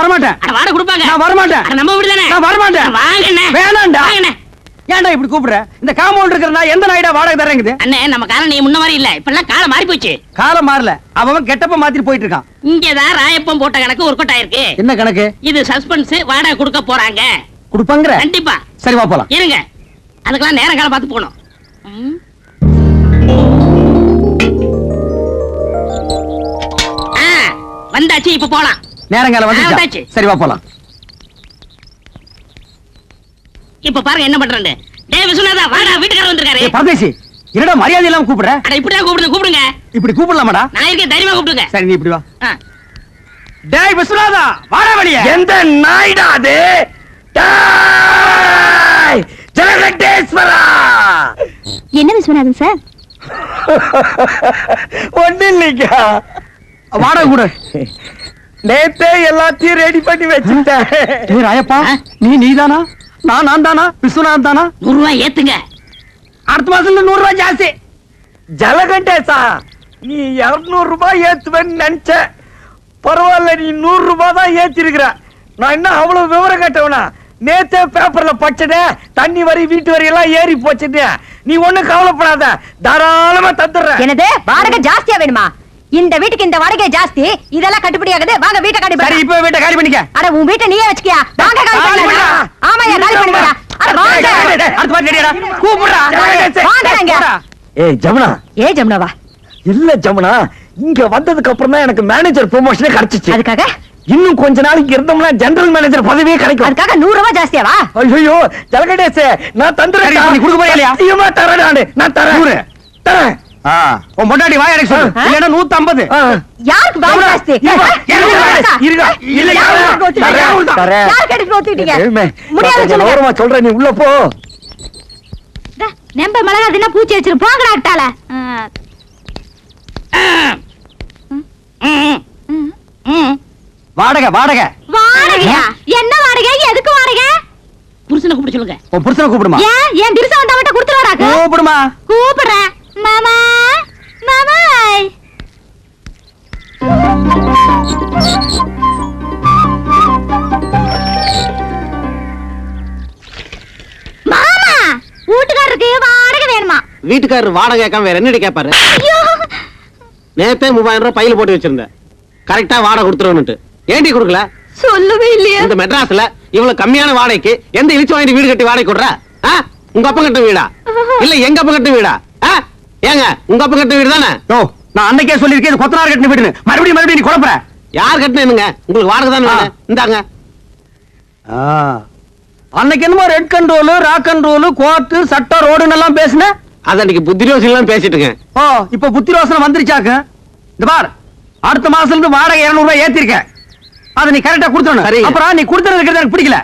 வரமாட்டேன். அட வாடகை கொடுப்பாங்க. நான் வரமாட்டேன். நம்ம வீடு தானே? நான் வரமாட்டேன். வாங்கண்ணே. வேணாம்டா வாங்கண்ணே. ஏன்டா இப்படி கூப்பிடுற? இந்த காம்பவுண்ட் இருக்கிற நான் எந்த நாயிடா வாடகை தரேங்குது அண்ணே நம்ம காலம் நீ முன்ன மாதிரி இல்ல. இப்பெல்லாம் காலம் மாறி போச்சு காலம் மாறல. அவன் கெட்டப்ப மாத்திட்டு போயிட்டு இருக்கான் இங்கதான் ராயப்பம் போட்ட கணக்கு ஒர்க் அவுட் ஆயிருக்கு. என்ன கணக்கு? இது சஸ்பென்ஸ் வாடகை கொடுக்க போறாங்க. கொடுப்பாங்கிற? கண்டிப்பா. சரி வா போலாம். இருங்க. அதுக்கெல்லாம் நேரம் காலம் பார்த்து போகணும். ம். ஆ, வந்தாச்சு இப்ப போலாம். நேரங்காலம் ஆ, வந்து வந்தாச்சு. சரி வா போலாம். இப்ப பாருங்க என்ன பண்றேன்னு. டேய் விஸ்வநாதா வாடா வீட்டுக்காரர் வந்திருக்காரு. பரதேசி என்னடா மரியாதை இல்லாம கூப்பிடுற? அட இப்படிதான் கூப்பிடுங்க கூப்பிடுங்க. இப்படி கூப்பிடலாமாடா? நான் இருக்கேன் தைரியமா கூப்பிடுங்க. சரி நீ இப்படி வா. டேய் விஸ்வநாதா வாடா வெளிய. எந்த நாய்டா அது? டேய்! ஜெகதீஸ்வரா. என்ன விஸ்வநாதன் சார்? ஒண்ணு இல்லைங்க வாடகை கொடு. நேத்தே எல்லாத்தையும் ரெடி பண்ணி வச்சுட்டேன் ஏய் ராயப்பா? நீ நீதானா? நான் நான் தானா? விஸ்வநாதன் தானா? நூறு ரூபாய் ஏத்துங்க. அடுத்த மாசத்துல நூறு ரூபாய் ஜாஸ்தி. ஜலகண்டேசா நீ இருநூறு ரூபாய் ஏத்துவேன்னு நினைச்ச. பரவாயில்ல நீ நூறு ரூபாய் தான் ஏத்திருக்கிற. நான் என்ன அவ்வளவு விவரம் கேட்டவனா? நேத்தே பேப்பர்ல படிச்சதே தண்ணி வரி வீட்டு வரி எல்லாம் ஏறி போச்சுட்டு நீ ஒண்ணும் கவலைப்படாத. தாராளமா தந்துடுறேன். என்னது? வாடகை ஜாஸ்தியா வேணுமா? இந்த வீட்டுக்கு இந்த வாடகை ஜாஸ்தி. இதெல்லாம் கட்டுப்படி ஆகுது. வாங்க வீட்டை காலி சரி பண்ணு இப்ப வீட்டை காலி பண்ணிக்க. அட உன் வீட்டை நீயே வச்சுக்கியா? வாங்க காலி பண்ணு. ஆமாயா காலி பண்ணுங்க அட வாங்க. அடுத்த மாதிரி ரெடியாடா. கூப்பிடுறா. வாங்க இங்க. போடா. ஏய் ஜமுனா. ஏ ஜமுனாவா இல்ல ஜமுனா. இங்க வந்ததுக்கு அப்புறம் தான் எனக்கு மேனேஜர் ப்ரொமோஷனே கிடைச்சிச்சு. அதுக்காக? இன்னும் கொஞ்ச நாளைக்கு இருந்தோம்னா ஜெனரல் மேனேஜர் பதவியே கிடைக்கும். அதுக்காக நூறு ரூபாய் ஜாஸ்தியாவா ஐயோ ஜலகடேசே நான் தந்துறேன் கொடுக்க போறியா? ஐயோ தரேன் நானு தரேன். நூறு. தரேன். உன் பொண்டாட்டி வாய் அடைக்க சொல்லு. ஐம்பது ஆ. யாருக்கு பாக்கி ஜாஸ்தி? இருங்க. இல்ல, யார் யாரு? ஒத்துக்கிட்டீங்க? ஏய்மே, முடியாது சொல்லுங்க. ஓரமா சொல்றேன். நீ உள்ள போ. நெம்ப மிளகா தின்னா பூச்சி வச்சிரு போங்கடா அட்டால. வாடகை வாடகை. வாடகையா? என்ன வாடகை? எதுக்கு வாடகை? புருஷனை கூப்பிட சொல்லுங்க. உன் புருஷனை கூப்பிடுமா? ஏன்? என் திருசா வந்தா மட்டும் கொடுத்துருவாராக்கு கூப்பிடுமா? கூப்பிடுறேன். மாமா மாமாய் மாமா வீட்டுக்காரருக்கு வாடகை வேணுமா? வீட்டுக்காரர் வாடகை கேட்காம வேற என்னடி கேட்பாரு ஐயோ. நேத்தே மூவாயிரம் ரூபாய் பையில போட்டு வச்சிருந்தேன் கரெக்டா வாடகை கொடுத்துருவனுட்டு ஏண்டி கொடுக்கல? சொல்லவே இல்லையா. இந்த மெட்ராஸ்ல இவ்வளவு கம்மியான வாடகைக்கு எந்த இழிச்சு வாங்கி வீடு கட்டி வாடகை கொடுற? ஆ? உங்க அப்பா கட்ட வீடா? இல்ல எங்க அப்பா கட்ட வீடா? ஆ? ஏங்க உங்க அப்பா கட்ட வீடு தானே ஓ நான் அன்னைக்கே சொல்லிருக்கேன் இது கொத்தனார் கட்டின வீடுன்னு. மறுபடியும் மறுபடியும் நீ குழப்புற. யார் கட்டினுங்க உங்களுக்கு வாடகை தானே. இந்தாங்க. அன்னைக்கு என்னமோ red control rock control court சட்டம் ரோடுன்னு எல்லாம் பேசுன? அது அன்னைக்கு புத்திரோசி எல்லாம் பேசிட்டுங்க ஓ இப்ப புத்தி ரோசனை வந்துருச்சாக்கு? இந்த பார் அடுத்த மாசத்துல இருந்து வாடகை 200 ரூபாய் ஏத்திருக்க அதை நீ கரெக்டா கொடுத்துடணும். அப்புறம் நீ கொடுத்துறது இருக்கிறது எனக்கு பிடிக்கல.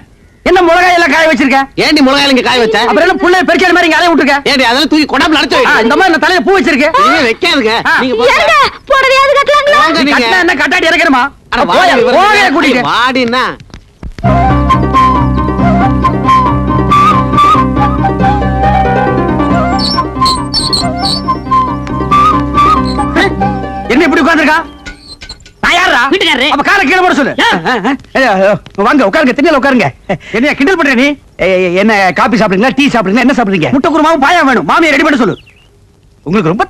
என்ன மிளகாய் எல்லாம் காய வச்சிருக்க? ஏண்டி மிளகாயில இங்க காய வச்ச? அப்புறம் என்ன புள்ளை பெருச்சாடி மாதிரி இங்க அலைய விட்டுருக்க? ஏண்டி அதெல்லாம் தூக்கி அடைச்சு ஆ, இந்த மாதிரி நான் தலையில பூ வச்சிருக்கேன். இனிமே வைக்காதுங்க. நீங்க புடவையாவது கட்டலாங்களா? நீங்க. கட்டினா என்ன கட்டாடி இறக்கணுமா? அட போயா, போயா கூட்டிட்டு. வாடின்னா. என்ன இப்படி உட்கார்ந்திருக்கா? நான் யாரா வீட்டுக்காரரு. அப்ப காலை கீழே போட சொல்லு. வாங்க உட்காருங்க திண்ணையில உட்காருங்க. கிண்டல் பண்ற நீ? என்ன காபி சாப்பிடுறீங்களா டீ சாப்பிடுறீங்களா என்ன சாப்பிடுறீங்க? முட்டை குருமாவும் பாயா வேணும். மாமியை ரெடி பண்ண சொல்லு. உங்களுக்கு ரொம்ப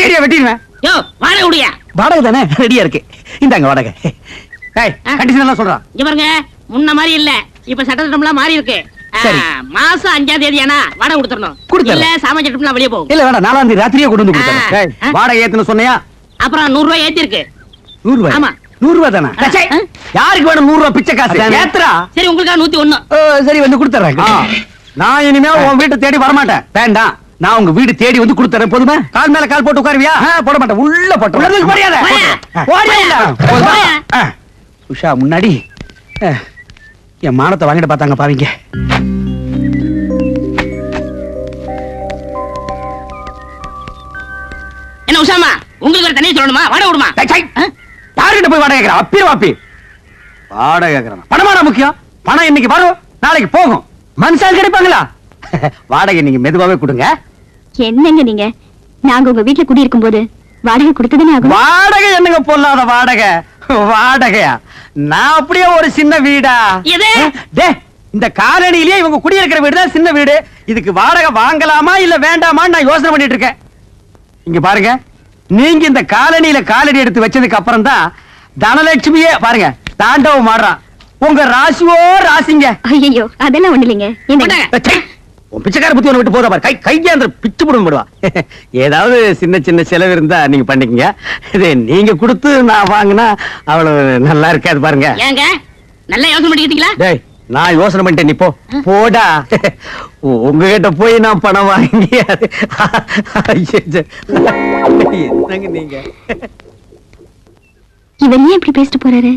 ஐடியா வெட்டிடுவேன். யோ வாடகை விடியா வாடகை தானே? ரெடியா இருக்கு. இந்தாங்க வாடகை. ஏய். கண்டிஷன் எல்லாம் சொல்றான் இங்க பாருங்க முன்ன மாதிரி இல்ல. இப்ப சட்டத்திட்டம்லாம் மாறி இருக்கு. மாசம் அஞ்சாம் தேதி ஆனா வாடகை கொடுத்துடணும். இல்ல சாமான் சட்டம்லாம் வெளியே போகும். இல்ல வேணாம் நாலாம் தேதி ராத்திரியே கொண்டு வந்து. வாடகை ஏத்துன்னு சொன்னியா? அப்புறம் நூறு ரூபாய் ஏத்தி இருக்கு நூறு ரூபாய் ஆமா. நூறு ரூபாய் தானே யாருக்கு வேணும் நூறு ரூபாய் பிச்சை காசு. ஏத்துறா. சரி உங்களுக்கா நூத்தி ஒண்ணு? சரி வந்து கொடுத்துறேன். நான் இனிமே உன் வீட்டை தேடி வர மாட்டேன் வேண்டாம். நான் உங்க வீடு தேடி வந்து கொடுத்துறேன் போதுமா? கால் மேல கால் போட்டு உட்காருவியா? போட மாட்டேன். உள்ள போட்டு மரியாதை. உஷா முன்னாடி. என் மானத்தை வாங்கிட்டு பார்த்தாங்க பாவீங்க. என்ன உஷாமா? உங்களுக்கு ஒரு தனியா சொல்லணுமா வாடகை விடுமா. யாருகிட்ட போய் வாடகை கேட்கறான். அப்பீர் வாப்பி. வாடகை கேட்கறான்? பணமாடா முக்கியம்? பணம் இன்னைக்கு வரும் நாளைக்கு போகும். மனுஷால் கிடைப்பாங்களா? வாடகை நீங்க மெதுவாவே கொடுங்க. என்னங்க நீங்க? நாங்க உங்க வீட்டுல குடியிருக்கும் போது வாடகை கொடுத்ததுன்னு ஆகும் வாடகை என்னங்க பொல்லாத வாடகை? வாடகையா? நான் அப்படியே ஒரு சின்ன வீடா? டே இந்த காலனிலேயே இவங்க குடியிருக்கிற வீடு தான் சின்ன வீடு. இதுக்கு வாடகை வாங்கலாமா இல்ல வேண்டாமான்னு நான் யோசனை பண்ணிட்டு இருக்கேன். இங்க பாருங்க நீங்க இந்த காலனியில காலடி எடுத்து வச்சதுக்கு அப்புறம் தான் தனலட்சுமியே பாருங்க தாண்டவம் மாடுறான் உங்க ராசியோ ராசிங்க. ஐயோ அதெல்லாம் ஒண்ணு இல்லைங்க. உன் பிச்சைக்கார புத்தி ஒண்ணு விட்டு போதா பாரு. கை கையாந்திர பிச்சு போடும் போடுவா. ஏதாவது சின்ன சின்ன செலவு இருந்தா நீங்க பண்ணிக்கங்க. இது நீங்க கொடுத்து நான் வாங்கினா அவ்வளவு நல்லா இருக்காது பாருங்க. ஏங்க நல்லா யோசனை பண்ணிக்கிட்டீங்களா? டேய் நான் யோசனை பண்ணிட்டேன் நீ போ. போடா. உங்ககிட்ட போய் நான் பணம் வாங்கி என்னங்க நீங்க? இவர் ஏன் இப்படி பேசிட்டு போறாரு?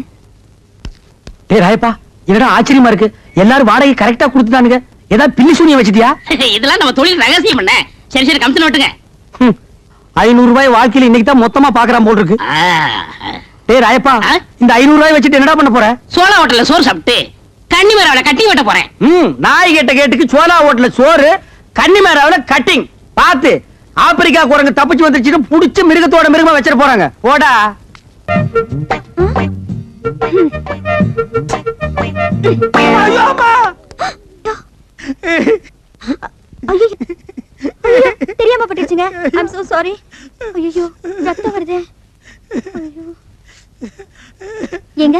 டேய் ராயப்பா என்னடா ஆச்சரியமா இருக்கு? எல்லாரும் வாடகை கரெக்டா கொடுத்துட்டானுங்க. ஏதாவது பில்லி சூனியம் வச்சிட்டியா? இதெல்லாம் நம்ம தொழில் ரகசியம் பண்ண சரி சரி கமிஷன் ஓட்டுங்க. ஐநூறு ரூபாய் வாழ்க்கையில இன்னைக்கு தான் மொத்தமா பாக்குறான் போல் இருக்கு. டேய் ராயப்பா? இந்த ஐநூறு ரூபாய் வச்சுட்டு என்னடா பண்ண போற? சோளா ஹோட்டல்ல சோறு சாப்பிட்டு கன்னி மரவளை கட்டி வெட்ட போறேன். ம் நாய் கேட்ட கேட்டுக்கு சோலா ஹோட்டல்ல சோறு கன்னிமேராவில கட்டிங் பாத்து ஆப்பிரிக்கா குரங்கு தப்பிச்சு வந்துருச்சுன்னு புடிச்சு மிருகத்தோட மிருகமா வச்சிட போறாங்க. ஐயோ தெரியாம பட்டுச்சுங்க. ஐம் சோ சாரி ஐயோ ரத்தம் வருதே. ஏங்க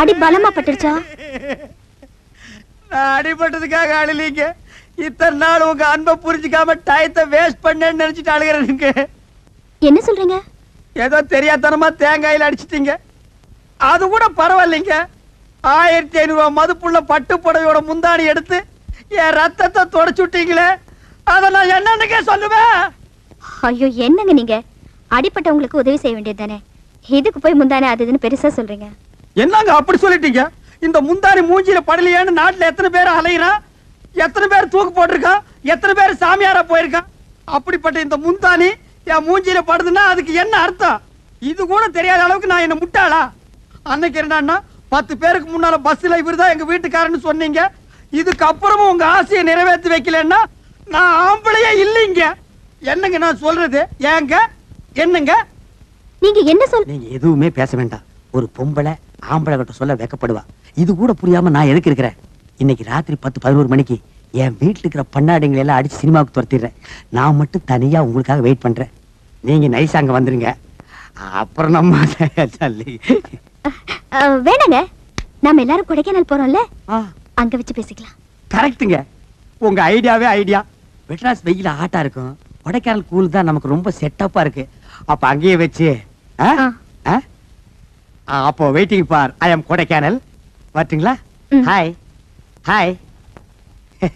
அடி பலமா பட்டுருச்சா? அடிபட்டதுக்காக அழலீங்க இத்தனை நாள் உங்க அன்பை புரிஞ்சுக்காம டயத்தை வேஸ்ட் பண்ணேன்னு நினைச்சிட்டு அழுகிறேனுங்க. என்ன சொல்றீங்க? ஏதோ தெரியாதனமா தேங்காயில அடிச்சிட்டீங்க. அது கூட பரவாயில்லைங்க. ஆயிரத்தி ஐநூறு ரூபாய் மதிப்புள்ள பட்டு புடவையோட முந்தாணி எடுத்து என் ரத்தத்தை தொடச்சு விட்டீங்களே. அதை நான் என்னன்னுக்கே சொல்லுவேன்? ஐயோ என்னங்க நீங்க? அடிப்பட்டவங்களுக்கு உதவி செய்ய வேண்டியது தானே? இதுக்கு போய் முந்தானே அது இதுன்னு பெருசா சொல்றீங்க? என்னங்க அப்படி சொல்லிட்டீங்க? இந்த முந்தாணி மூஞ்சில படலையேன்னு நாட்டுல எத்தனை பேர் அலையிறான்? எத்தனை பேர் தூக்கு போட்டிருக்கான்? எத்தனை பேர் சாமியாரா போயிருக்கான்? அப்படிப்பட்ட இந்த முந்தாணி என் மூஞ்சில படுதுன்னா அதுக்கு என்ன அர்த்தம்? இது கூட தெரியாத அளவுக்கு நான் என்ன முட்டாளா? அன்னைக்கு என்னன்னா பத்து பேருக்கு முன்னால பஸ்ல இவர்தான் எங்க வீட்டுக்காரன்னு சொன்னீங்க. இதுக்கு அப்புறமும் உங்க ஆசையை நிறைவேற்றி வைக்கலன்னா நான் ஆம்பளையே இல்லைங்க. என்னங்க நான் சொல்றது? ஏங்க? என்னங்க? நீங்க என்ன சொல் நீங்க எதுவுமே பேச வேண்டாம். ஒரு பொம்பளை ஆம்பளை கிட்ட சொல்ல வெக்கப்படுவா. இது கூட புரியாம நான் எதுக்கு இருக்கிறேன்? இன்னைக்கு ராத்திரி பத்து பதினோரு மணிக்கு என் வீட்டுல இருக்கிற பண்ணாடிங்களை எல்லாம் அடிச்சு சினிமாவுக்கு துரத்திடுறேன். நான் மட்டும் தனியா உங்களுக்காக வெயிட் பண்றேன். நீங்க நைஸ் அங்க வந்துருங்க. அப்புறம் நம்ம வேணாங்க. நாம எல்லாரும் கொடைக்கானல் போறோம்ல? அங்க வச்சு பேசிக்கலாம். கரெக்ட்டுங்க. உங்க ஐடியாவே ஐடியா. மெட்ராஸ் வெயில ஆட்டா இருக்கும். கொடைக்கானல் கூல் தான் நமக்கு ரொம்ப செட்டப்பா இருக்கு. அப்ப அங்கேயே வச்சு ஆ? அப்போ waiting for I am Kodaikanal. வரட்டுங்களா. ஹாய். ஹாய்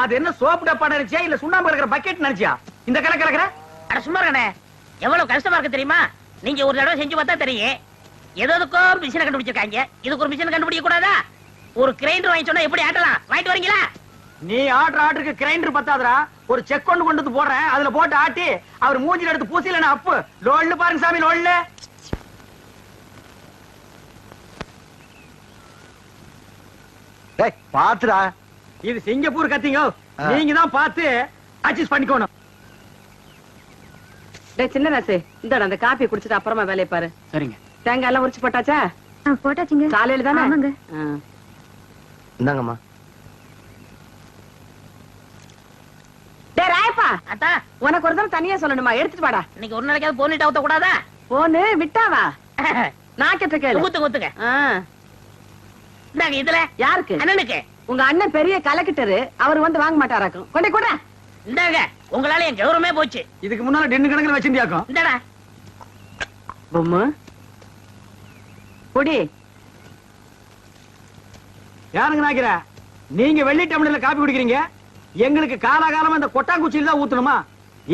அது என்ன சோப்பு டப்பா நினைச்சியா? இல்ல சுண்ணாம்பு இருக்கிற பக்கெட் நினைச்சியா? இந்த கலை கலக்கிற? அட சும்மா இருக்கண்ணே எவ்வளவு கஷ்டமா இருக்கு தெரியுமா? நீங்க ஒரு தடவை செஞ்சு பார்த்தா தெரியும். எதுக்கோ மிஷினை கண்டுபிடிச்சிருக்காங்க. இதுக்கு ஒரு மிஷின் கண்டுபிடிக்க கூடாதா? ஒரு கிரைண்டர் வாங்கி சொன்னா எப்படி ஆட்டலாம்? வாங்கிட்டு வரீங்களா? நீ ஆடுற ஆட்டுக்கு கிரைண்டர் பத்தாதடா. ஒரு செக் கொண்டு கொண்டு வந்து போடுறேன். அதுல போட்டு ஆட்டி அவர் மூஞ்சில எடுத்து பூசில அப்பு. லோல்னு பாருங்க சாமி லோல்னு டேய் பாத்துடா இது சிங்கப்பூர் கத்திங்க. நீங்க தான் பார்த்து அட்ஜஸ்ட் பண்ணிக்கணும். டேய் சின்ன ராசு இந்தாடா அந்த காப்பி குடிச்சிட்டு அப்புறமா வேலையை பாரு. சரிங்க. தேங்காய் எல்லாம் உரிச்சு போட்டாச்சா? போட்டாச்சுங்க. காலையில தானே? ஆமாங்க. ஆ. இந்தாங்கம்மா. டேய் ராயப்பா. அத்தா. உனக்கு ஒரு தடவை தனியா சொல்லணுமா? எடுத்துட்டு வாடா. இன்னைக்கு ஒரு நாளைக்காவது போனிட்டு அவுத்த கூடாதா? போனு விட்டாவா? நான் கேட்ட கேளு குத்து குத்துங்க ஆ. இந்தாங்க இதுல. யாருக்கு? அண்ணனுக்கு. உங்க அண்ணன் பெரிய கலக்கிட்டரு அவர் வந்து வாங்க மாட்டாராக்கும். கொண்டே கூட. இந்தாங்க உங்களால என் கௌரவமே போச்சு. இதுக்கு முன்னால டென்னு கணக்குல வச்சிருந்தியாக்கும்? இந்தாடா. பொம்மு. பொடி. யாருங்க நாக்கிற நீங்க வெள்ளி டம்ளர்ல காப்பி குடிக்கிறீங்க? எங்களுக்கு காலாகாலமா இந்த கொட்டாங்குச்சியில தான் ஊத்தணுமா?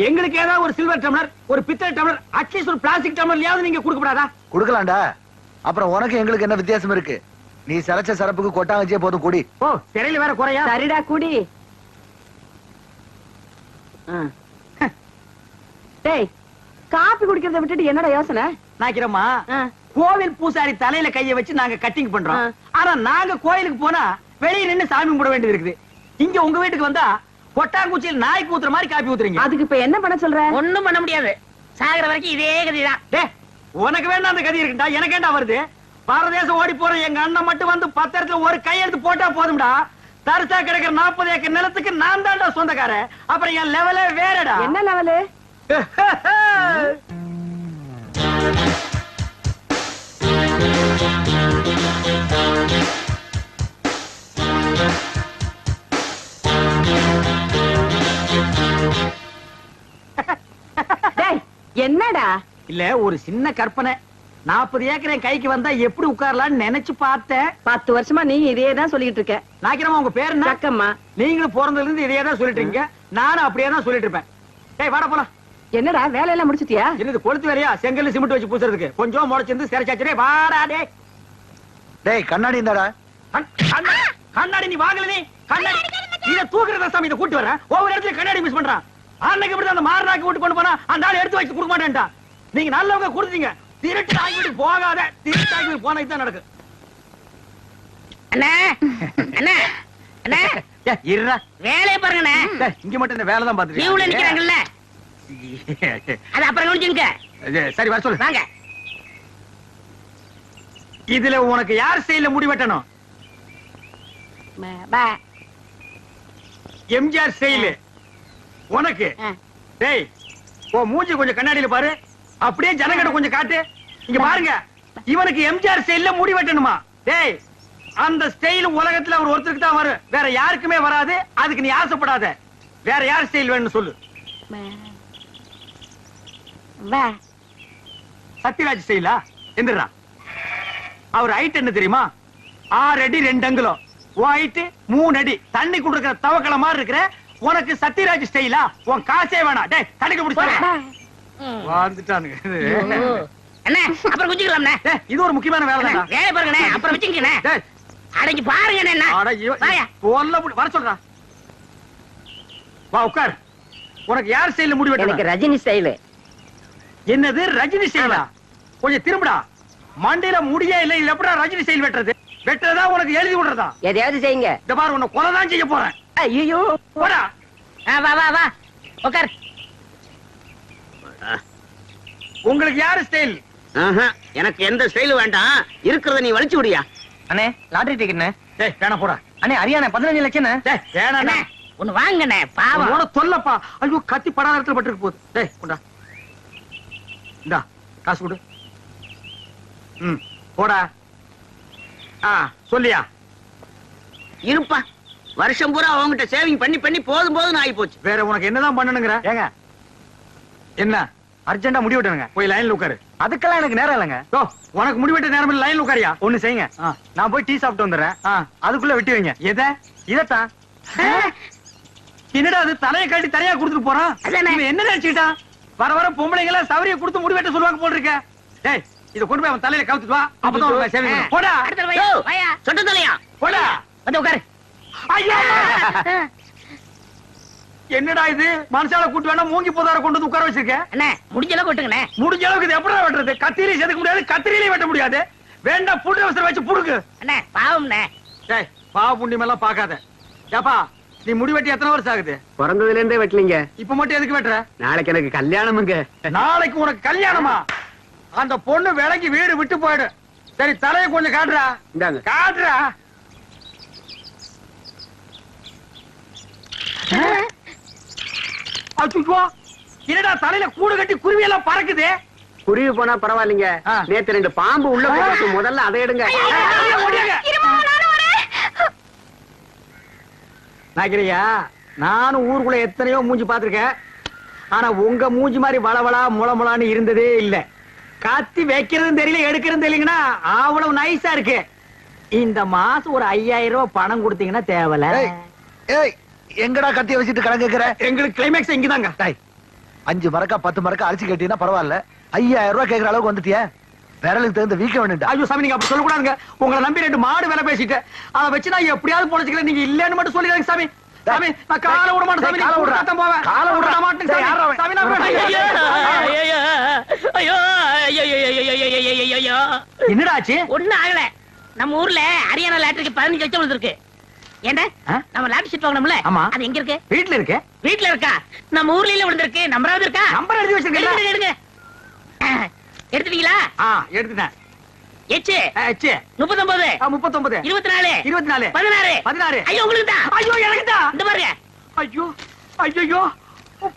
எங்களுக்கு ஏதாவது ஒரு சில்வர் டம்ளர் ஒரு பித்தளை டம்ளர் அட்லீஸ்ட் ஒரு பிளாஸ்டிக் டம்ளர்லயாவது நீங்க கொடுக்கப்படாதா குடுக்கலாம்டா. அப்புறம் உனக்கு எங்களுக்கு என்ன வித்தியாசம் இருக்கு? நீ சரைச்ச சரப்புக்கு கொட்டாங்கச்சியே போதும் குடி. ஓ திரையில வேற குறையா? சரிடா குடி. ஆ. டேய் காப்பி குடிக்கிறத விட்டுட்டு என்னடா யோசனை? நாக்கிறம்மா. கோவில் பூசாரி தலையில கைய வச்சு நாங்க கட்டிங் பண்றோம். ஆனா நாங்க கோயிலுக்கு போனா வெளிய நின்னு சாமி கும்பிட வேண்டியது இருக்குது. இங்க உங்க வீட்டுக்கு வந்தா கொட்டாங்குச்சியில் நாய்க்கு ஊத்துற மாதிரி காப்பி ஊத்துறீங்க. அதுக்கு இப்ப என்ன பண்ண சொல்ற? ஒண்ணும் பண்ண முடியாது. சாகுற வரைக்கும் இதே கதிதான். டேய், உனக்கு வேண்டாம் அந்த கதி இருக்குடா எனக்கு ஏண்டா வருது? பாரதேசம் ஓடி போற எங்க அண்ணன் மட்டும் வந்து பத்து இடத்துல ஒரு கையெழுத்து போட்டா போதும்டா. தரிசா கிடக்கிற நாற்பது ஏக்கர் நிலத்துக்கு நான் தான்டா சொந்தக்காரன். அப்புறம் என் லெவலே வேறடா. என்ன லெவலு என்னடா? இல்ல ஒரு சின்ன கற்பனை. நாற்பது ஏக்கர் என் கைக்கு வந்தா எப்படி உட்காரலாம்னு நினைச்சு பார்த்தேன். பத்து வருஷமா நீ இதே தான் சொல்லிட்டு இருக்க. நாக்கிரமா உங்க பேர் என்ன? சக்கம்மா. நீங்களும் பிறந்ததுல இருந்து தான் சொல்லிட்டு இருக்கீங்க நானும் அப்படியே தான் சொல்லிட்டு இருப்பேன் டேய் வாடா போலாம். என்னடா வேலையெல்லாம் முடிச்சிட்டியா? என்னது கொளுத்து வேறையா செங்கல் சிமெண்ட் வச்சு பூசுறதுக்கு. கொஞ்சம் முளைச்சிருந்து சிறைச்சாச்சு வாடா டேய். டேய் கண்ணாடி கண்ணா- கண்ணாடி நீ வாங்கல நீ கண்ணாடி. இத தூக்குறதா சாமி இத கூட்டி வரேன் ஒவ்வொரு இடத்துல கண்ணாடி மிஸ் பண்றான். அன்னைக்கு இப்படி அந்த மாரனாக்கி விட்டு கொண்டு போனா அந்த ஆள் எடுத்து வச்சு கொடுக்க மாட்டேன்டா. நீங்க நல்லவங்க கொடுத்தீங்க. திருட்டு ஆகி விட்டு போகாத திருட்டு ஆகி விட்டு போனா தான் நடக்கு. அண்ணே அண்ணே அண்ணே. இருடா. வேலையை பாருங்கண்ணே டேய், இங்க மட்டும் இந்த வேலை தான் லீவ்ல நிக்கிறாங்கல்ல. அது அப்புறம் கவனிச்சுங்க சரி வர சொல்லு. வாங்க. இதுல உனக்கு யார் செயல முடி வெட்டணும்? எம்ஜிஆர் செயலு. உனக்கு. டேய் ஓ மூஞ்சி கொஞ்சம் கண்ணாடியில பாரு. அப்படியே ஜனங்கிட்ட கொஞ்சம் காட்டு. இங்க பாருங்க. இவனுக்கு எம்ஜிஆர் ஸ்டைல்ல முடி வெட்டணுமா? டேய் அந்த ஸ்டைல் உலகத்துல அவர் ஒருத்தருக்கு தான் வரும். வேற யாருக்குமே வராது. அதுக்கு நீ ஆசைப்படாத. வேற யார் ஸ்டைல் வேணும்னு சொல்லு. சத்யராஜ் ஸ்டைலா எந்திரா அவர் ஹைட் என்ன தெரியுமா? ஆறு அடி ரெண்டு அங்குலம். ஹைட் மூணு அடி. தண்ணி குடுக்கிற தவக்கல மாதிரி இருக்கிற உனக்கு சத்யராஜ் ஸ்டைலா உன் காசே வேணாம். டேய் கடைக்கு பிடிச்சா வந்துட்டானுங்க அண்ணே அப்புறம் குஞ்சுக்கலாம்ண்ணே இது ஒரு முக்கியமான வேலை அண்ணே, வேலை பாருங்கண்ணே அப்புறம் வச்சுக்கண்ணே அடங்கி பாருங்கண்ணே என்ன. வாயா. வர சொல்றா. வா உட்கார். உனக்கு யார் ஸ்டைல முடி வெட்டணும்? ரஜினி ஸ்டைலு என்னது? ரஜினி ஸ்டைலா கொஞ்சம் திரும்புடா. மண்டையில முடியே இல்ல எப்படா ரஜினி ஸ்டைல் வெட்டுறது? வெட்டுறதா உனக்கு எழுதி விடுறதா? எதையாவது செய்யுங்க. இந்த பாரு உன்னை கொலை தான் செய்ய போறேன். ஐயோ போடா. வா வா வா. உட்கார் உங்களுக்கு யாரு ஸ்டைல் ஆஹா, எனக்கு எந்த ஸ்டைலும் வேண்டாம். இருக்கிறத நீ வலிச்சு விடியா. அண்ணே லாட்டரி டிக்கெட்னே டேய் வேணா போடா. அண்ணே அரியானே பதினஞ்சு லட்சம் டேய் வேணாண்ணே அண்ணே ஒண்ணு வாங்கண்ணே பாவம். அவனோட தொல்லப்பா. ஐயோ கத்தி படாத இடத்துல பட்டிருக்கு போகுது. டேய் கொண்டா. இந்தா காசு கொடு. போடா. ஆ சொல்லியா. இருப்பா. வருஷம் பூரா அவங்ககிட்ட சேவிங் பண்ணி பண்ணி போதும் போதும் ஆகி போச்சு வேற உனக்கு என்னதான் பண்ணணுங்கிற? ஏங்க. என்ன? அர்ஜென்டா முடி வெட்டணுங்க. போய் லைன்ல உட்காரு. அதுக்கெல்லாம் எனக்கு நேரம் இல்லைங்க. ஓ உனக்கு முடி வெட்ட நேரம் லைன்ல உட்காரியா? ஒண்ணு செய்யுங்க. நான் போய் டீ சாப்பிட்டு வந்துடுறேன். அதுக்குள்ள வெட்டி வைங்க. எதை? இதத்தான் என்னடா அது? தலையை கட்டி தலையா கொடுத்துட்டு போறான்? என்ன நினைச்சுக்கிட்டான்? வர வர பொம்பளைங்கள சவரிய கொடுத்து முடி வெட்ட சொல்லுவாங்க போல் இருக்க. டேய் இத கொண்டு போய் அவன் தலையில கவுத்துட்டு வா. அப்பதான் உனக்கு வரும். போடா. அடுத்த வாயா. வாயா. சொட்ட தலையா? போடா. வந்து உட்காரு. ஐயா! என்னடா இது? மனுஷால கூட்டு வேணா மூங்கி போதார கொண்டு வந்து உட்கார வச்சிருக்க? அண்ணே முடிஞ்ச அளவுக்கு விட்டுங்கண்ணே. முடிஞ்ச அளவுக்கு இது எப்படி வெட்டுறது? கத்திரியை செதுக்க முடியாது கத்திரியிலையும் வெட்ட முடியாது. வேண்டாம் புட்டு அவசரம் வச்சு புடுக்கு அண்ணே பாவம்ண்ணே. டேய் பாவ புண்ணியம் எல்லாம் பாக்காத ஏப்பா நீ முடி வெட்டி எத்தனை வருஷம் ஆகுது? பிறந்ததுல இருந்தே வெட்டலீங்க. இப்ப மட்டும் எதுக்கு வெட்டுற? நாளைக்கு எனக்கு கல்யாணமுங்க. நாளைக்கு உனக்கு கல்யாணமா? அந்த பொண்ணு விலைக்கு வீடு விட்டு போயிடு. சரி தலையை கொஞ்சம் காட்டுறா. இந்தாங்க. காட்டுறா. அச்சுச்சோ என்னடா தலையில கூடு கட்டி குருவி எல்லாம் பறக்குது? குருவி போனா பரவாயில்லைங்க. நேத்து ரெண்டு பாம்பு உள்ள போயிருக்கு. முதல்ல அதை எடுங்க. நாக்கிரியா நானும் ஊருக்குள்ள எத்தனையோ மூஞ்சி பாத்திருக்கேன் ஆனா உங்க மூஞ்சி மாதிரி வளவளா முளமுளான்னு இருந்ததே இல்ல. கத்தி வைக்கிறதும் தெரியல எடுக்கிறதும் தெரியலங்கன்னா அவ்வளவு நைஸா இருக்கு. இந்த மாசம் ஒரு ஐயாயிரம் ரூபாய் பணம் கொடுத்தீங்கன்னா தேவல ஏய், எங்கடா கத்திய வச்சுட்டு கடன் கேக்குற? எங்களுக்கு கிளைமேக்ஸ் இங்கதாங்க. டேய், அஞ்சு மரக்கா பத்து மரக்கா அரிசி கட்டினா பரவாயில்ல. ஐயாயிரம் ரூபாய் கேக்குற அளவுக்கு வந்துட்டிய. விரலுக்கு தகுந்த வீக்க வேணும்டா ஐயோ சாமி நீங்க அப்படி சொல்லக்கூடாதுங்க. உங்களை நம்பி ரெண்டு மாடு வேலை பேசிட்டு அதை வச்சு நான் எப்படியாவது பொழைச்சிக்கிறேன். நீங்க இல்லன்னு மட்டும் சொல்லிடுங்க சாமி. சாமி கால விட மாட்டேன் சாமி கால விட ஆகல நம்ம ஊர்ல ஹரியானா லாட்டரிக்கு பதினஞ்சு லட்சம் வந்திருக்கு ஏண்டா நம்ம லாட்டரி சீட் வாங்கணும்ல அது எங்க இருக்கு வீட்ல இருக்கு வீட்ல இருக்கா நம்ம ஊர்ல இல்ல விழுந்திருக்கு நம்பராவது இருக்கா நம்பர் எழுதி வச்சிருக்கீங்க எடுத்துட்டீங்களா ஆ எடுத்துட்டேன் எச்சு. முப்பத்தொன்பது முப்பத்தொன்பது இருபத்தி நாலு இருபத்தி நாலு பதினாறு. பதினாறு. ஐயோ உங்களுக்கு தான் ஐயோ எனக்கு தான் இந்த பாருங்க. ஐயோ ஐயோ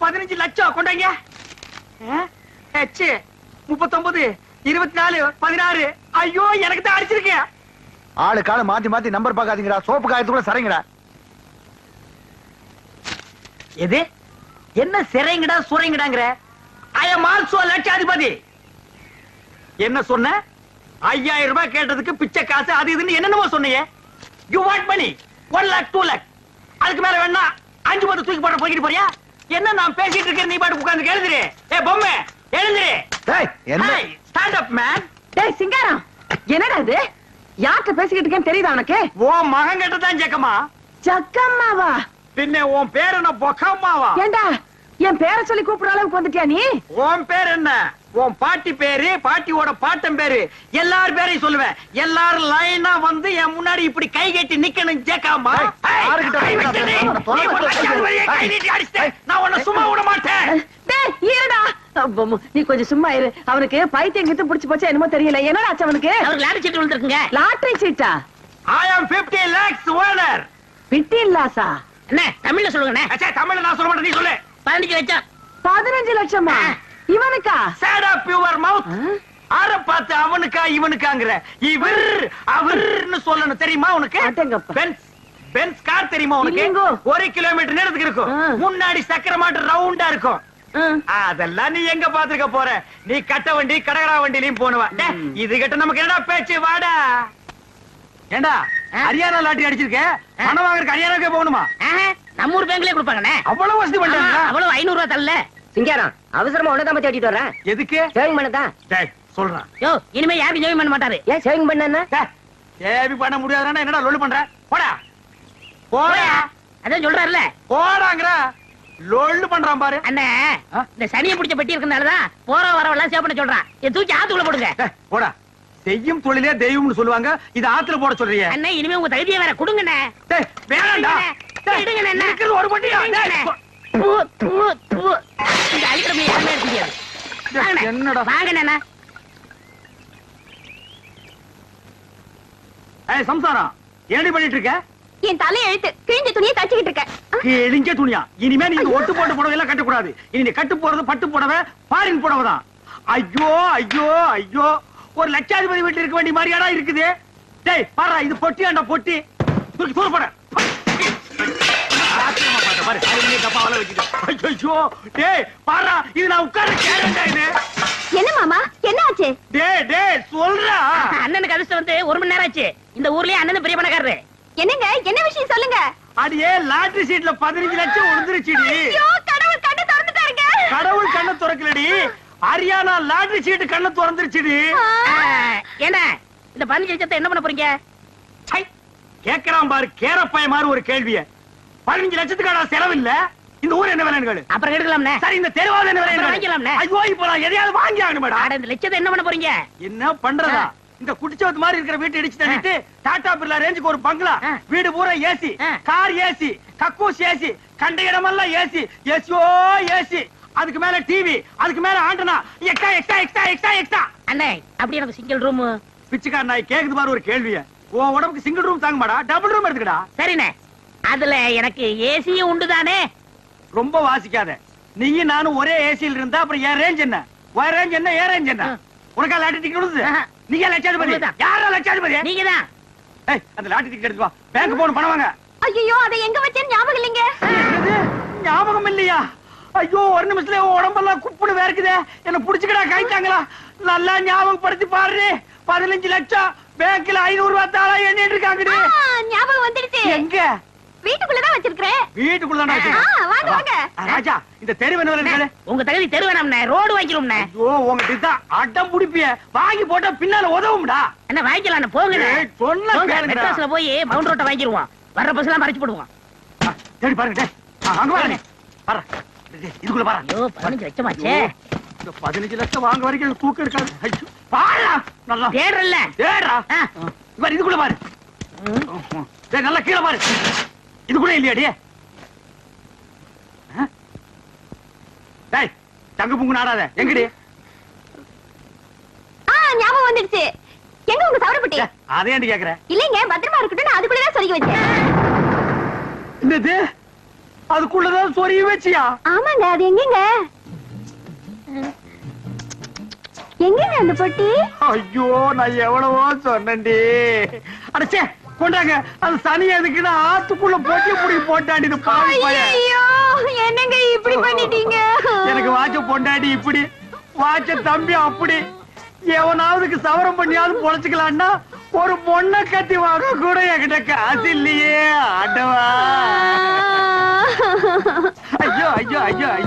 பதினஞ்சு லட்சம் கொண்டாங்க. முப்பத்தொன்பது இருபத்தி நாலு பதினாறு. ஐயோ எனக்கு தான் அடிச்சிருக்கேன் ஆளு கால மாத்தி மாத்தி நம்பர் பாக்காதீங்கடா சோப்பு காயத்துக்குள்ள சரிங்கடா எது? என்ன சிறைங்கடா சுரைங்கடாங்கிற ஐ எம் ஆல்சோ லட்சாதிபதி. என்ன சொன்ன? ஐயாயிரம் ரூபாய் கேட்டதுக்கு பிச்சை காசு அது இதுன்னு என்னென்னமோ சொன்னீங்க. You want money one lakh two lakh அதுக்கு மேல வேணா அஞ்சு பத்து தூக்கி போட போய்கிட்டு போறியா? என்ன நான் பேசிட்டு இருக்கேன் நீ பாட்டு உட்கார்ந்து எழுதுரு ஏ பொம்மை எழுதுரு டேய் என்ன? ஸ்டாண்ட் அப் மேன் டேய் சிங்காரம் என்னடா இது? யார்கிட்ட பேசிக்கிட்டு இருக்கேன்னு தெரியுதா உனக்கு? ஓ மகன் கிட்ட தான் ஜக்கமா ஜக்கம்மாவா? பின்ன உன் பேர் என்ன பொக்கம்மாவா? ஏண்டா என் பேரை சொல்லி கூப்பிடுற அளவுக்கு வந்துட்டியா நீ? உன் பேர் என்ன? உன் பாட்டி பேரு பாட்டியோட பாட்டன் பேரு. எல்லார் பேரையும் சொல்லுவேன். எல்லாரும் லைனா வந்து என் முன்னாடி இப்படி கை கட்டி நிக்கணும் ஜேக்காமா. நான் உன்னை சும்மா விட மாட்டேன். நீ கொஞ்சம் சும்மா இரு. அவனுக்கு பைத்தியம் கித்து புடிச்சு போச்சா என்னமோ தெரியல. என்னடா ஆச்சு அவனுக்கு? அவருக்கு லாட்டரி சீட் விழுந்திருக்குங்க. லாட்டரி சீட்டா ஐ ஆம் 50 lakhs ஓனர் பிட்டி இல்லாசா என்ன தமிழ்ல சொல்லுங்கண்ணே. அச்சா தமிழ்ல நான் சொல்ல மாட்டேன் நீ சொல்லு. பதினஞ்சு லட்சம். பதினஞ்சு லட்சமா? இவனுக்கா? சேட் அப் யுவர் மவுத் ஆற பார்த்து அவனுக்கா இவனுக்காங்கிற. இவர் அவர்னு சொல்லணும். தெரியுமா உனக்கு. பென்ஸ் பென்ஸ் கார் தெரியுமா உனக்கு. ஒரு கிலோமீட்டர் நேரத்துக்கு இருக்கும். முன்னாடி சக்கர மாட்டு ரவுண்டா இருக்கும். அதெல்லாம் நீ எங்க பாத்துக்க போற? நீ கட்ட வண்டி கடகடா வண்டிலையும் போனவ. இது கிட்ட நமக்கு என்னடா பேச்சு? வாடா. ஏண்டா ஹரியானா லாட்டரி அடிச்சிருக்க? பணம் வாங்குறதுக்கு ஹரியானாக்கே போகணுமா? நம்ம ஊர் பேங்க்லயே கொடுப்பாங்கண்ணே. அவ்வளவு வசதி பண்றாங்க அவ்வளவு ஐநூறு ரூபா தரல. சிங்காரம் அவசரமா உன்னதான் பத்தி ஓட்டிட்டு வரேன் எதுக்கு? சேவிங் பண்ணதான் சொல்றான் யோ இனிமே யாருக்கும் ஜெயம் பண்ண மாட்டாரு. ஏன் சேவிங் பண்ணா ஏபி பண்ண முடியாதுன்னா என்னடா லொல்லு பண்ற? போடா. போடா. அதான் சொல்றாருல போடாங்கற லொல்லு பண்றான் பாரு. அண்ணே இந்த சனியை பிடிச்ச பெட்டி இருக்கனாலதான் போற வரவெல்லாம் சேவ் பண்ண சொல்றான் இதை தூக்கி ஆத்துக்குள்ள போடுங்க. போடா. செய்யும் தொழிலே தெய்வம்னு சொல்லுவாங்க. இது ஆத்துல போட சொல்றீங்க அண்ணே இனிமே உங்க தகுதியை வேற கொடுங்கண்ணே. வேணாம்டா. ஒரு பொட்டியா? என்னடா? வாங்கண்ணே. ஏய் சம்சாரம் என்னடி பண்ணிட்டு இருக்க? என் தலை எழுத்து கிழிஞ்ச துணியை தச்சுக்கிட்டு இருக்கேன். கிழிஞ்ச துணியா? இனிமே நீ ஒட்டு போட்டு புடவை எல்லாம் கட்டக்கூடாது. இனி நீ கட்டு போறது பட்டு புடவை பாரின் புடவை தான். ஐயோ ஐயோ ஐயோ. ஒரு லட்சாதிபதி வீட்டுல இருக்க வேண்டிய மாதிரியாடா இருக்குது. டேய் பாரு இது பொட்டியாண்டா பொட்டி. தூக்கி தூர போட ஆச்சரியமா பாரு, பாரு, அதுலயே டப்பாவெல்லாம் வச்சுட்டு. ஐயோ, டேய், பாருடா, இது நான் உட்கார்ற chairடா இது. என்ன மாமா என்ன ஆச்சு? டேய், டேய், சொல்றா. அண்ணனுக்கு அதிர்ஷ்டம் வந்து ஒரு மணி நேரம் ஆச்சு. இந்த ஊர்லயே அண்ணன் பெரிய பணக்காரரு. என்னங்க என்ன விஷயம் சொல்லுங்க? அடியே லாட்டரி சீட்ல பதினஞ்சு லட்சம் விழுந்துருச்சுடி ஐயோ கடவுள் கண்ணு திறந்துட்டாருங்க. கடவுள் கண்ணை திறக்கலடி. ஹரியானா லாட்டரி சீட்டு கண்ணை திறந்துருச்சுடி. ஏண்ணே இந்த பதினஞ்சு லட்சத்தை என்ன பண்ண போறீங்க? கேக்குறான் பாரு கேரப்பாய மாதிரி ஒரு கேள்விய. பதினஞ்சு லட்சத்துக்கான செலவு இல்ல இந்த ஊர் என்ன விலைன்னு கேளு. அப்புறம் எடுக்கலாம்ண்ணே. சரி இந்த தெருவாத என்ன அப்புறம் விலை வாங்கிக்கலாம்ண்ணே. ஐயோ இப்ப நான் எதையாவது வாங்கி ஆகணும் மேடம் இந்த லட்சத்தை என்ன பண்ண போறீங்க? என்ன பண்றதா? இந்த குடிச்சவத்து மாதிரி இருக்கிற வீட்டை இடிச்சு தள்ளிட்டு டாடா பிர்லா ரேஞ்சுக்கு ஒரு பங்களா. வீடு பூரா ஏசி. கார் ஏசி கக்கூஸ் ஏசி கண்ட இடமெல்லாம் ஏசி ஏசியோ ஏசி அதுக்கு மேல டிவி அதுக்கு மேல antenna. Extra extra extra extra extra. அண்ணே அப்படி எனக்கு சிங்கிள் ரூம் பிச்சைக்கார நாய் கேக்குது பாரு ஒரு கேள்விய. உன் உடம்புக்கு சிங்கிள் ரூம் தாங்க மாடா டபுள் ரூம் எடுத்துக்கடா. சரிண்ணே. அதுல எனக்கு ஏசியும் உண்டு தானே ரொம்ப வாசிக்காத. நீயும் நானும் ஒரே ஏசியில் இருந்தா அப்புறம் என் ரேஞ்ச் என்ன? உன் ரேஞ்ச் என்ன என் ரேஞ்ச் என்ன. உனக்கா லாட்டி டிக்கெட் ஆஹா. நீங்க லட்சாதிபதி. யாரா லட்சாதிபதி? நீங்க தான் ஏய் அந்த லாட்டி டிக்கெட் எடுத்து வா. பேங்க் போகணும் பணம் வாங்க. ஐயோ அதை எங்க வச்சேன்னு ஞாபகம் இல்லைங்க? ஞாபகம் இல்லையா? ஐயோ ஒரு நிமிஷத்துல உடம்பெல்லாம் குப்புடு வேர்க்குதே. என்ன புடிச்சுக்கடா கைத்தாங்களா நல்லா ஞாபகப்படுத்தி பாரு பதினஞ்சு லட்சம். பேங்க்ல ஐநூறு ரூபாய் தாளா எண்ணிட்டு இருக்காங்கடி. ஆ, ஞாபகம் வந்துடுச்சு. எங்க? வீட்டுக்குள்ளதான் வச்சிருக்கிறேன் வீட்டுக்குள்ள ஆ, வாங்க, வாங்க. ராஜா இந்த தெரு என்ன வேலை உங்க தகுதி தெரு வேணாம்ண்ணே ரோடு வாங்கிக்கிறோம்ண்ணே. ஐயோ உங்ககிட்ட தான் அடம் புடிப்பிய. வாங்கி போட்டா பின்னால உதவும்டா. அண்ணா வாங்கிக்கலாம் சொன்னா போங்க, கேளுங்கடா. மெட்ராஸ்ல போய் மவுண்ட் ரோட்டை வாங்கிடுவோம் வர்ற பஸ் எல்லாம் மறைச்சு போடுவோம். தேடி பாருங்க அங்க பாருங்க பாரு இதுக்குள்ள பாரு ஐயோ பதினஞ்சு லட்சமாச்சே. ஐயோ, இந்த பதினஞ்சு லட்சம் வாங்க வரைக்கும் தூக்கம் இருக்காது. ஐயோ, பாருடா நல்லா. ஆ. பாரு இதுக்குள்ள பாரு. டேய், நல்லா கீழே பாரு. இதுக்குள்ள இல்லையாடி ஆ? டேய் தங்க புங்கு நாடாத. எங்கடி? ஆ ஞாபகம் வந்துடுச்சு. எங்க உங்க சவரப்பட்டி அதை ஏன்டி கேக்குற? இல்லைங்க பத்திரமா இருக்கட்டும் நான் அதுக்குள்ளதான் சொருகி வச்சேன். என்னது? அதுக்குள்ளதான் சொருகி வச்சியா? ஆமாங்க அது எங்கங்க? எங்கங்க அந்த பொட்டி? ஐயோ நான் எவ்வளவோ சொன்னேன்டி. அடச்சே கொண்டாங்க. அது சனி எதுக்குன்னு ஆத்துக்குள்ள போட்டி புடி போட்டாடி இது பாவி என்னங்க இப்படி பண்ணிட்டீங்க? எனக்கு வாட்ச பொண்டாடி இப்படி வாட்ச தம்பி அப்படி. எவனாவதுக்கு சவரம் பண்ணியாவது பொழைச்சுக்கலான்னா ஒரு பொண்ணை கட்டி வாங்க கூட என்கிட்ட காசு இல்லையே ஆண்டவா. ஐயோ ஐயோ ஐயோ ஐயோ.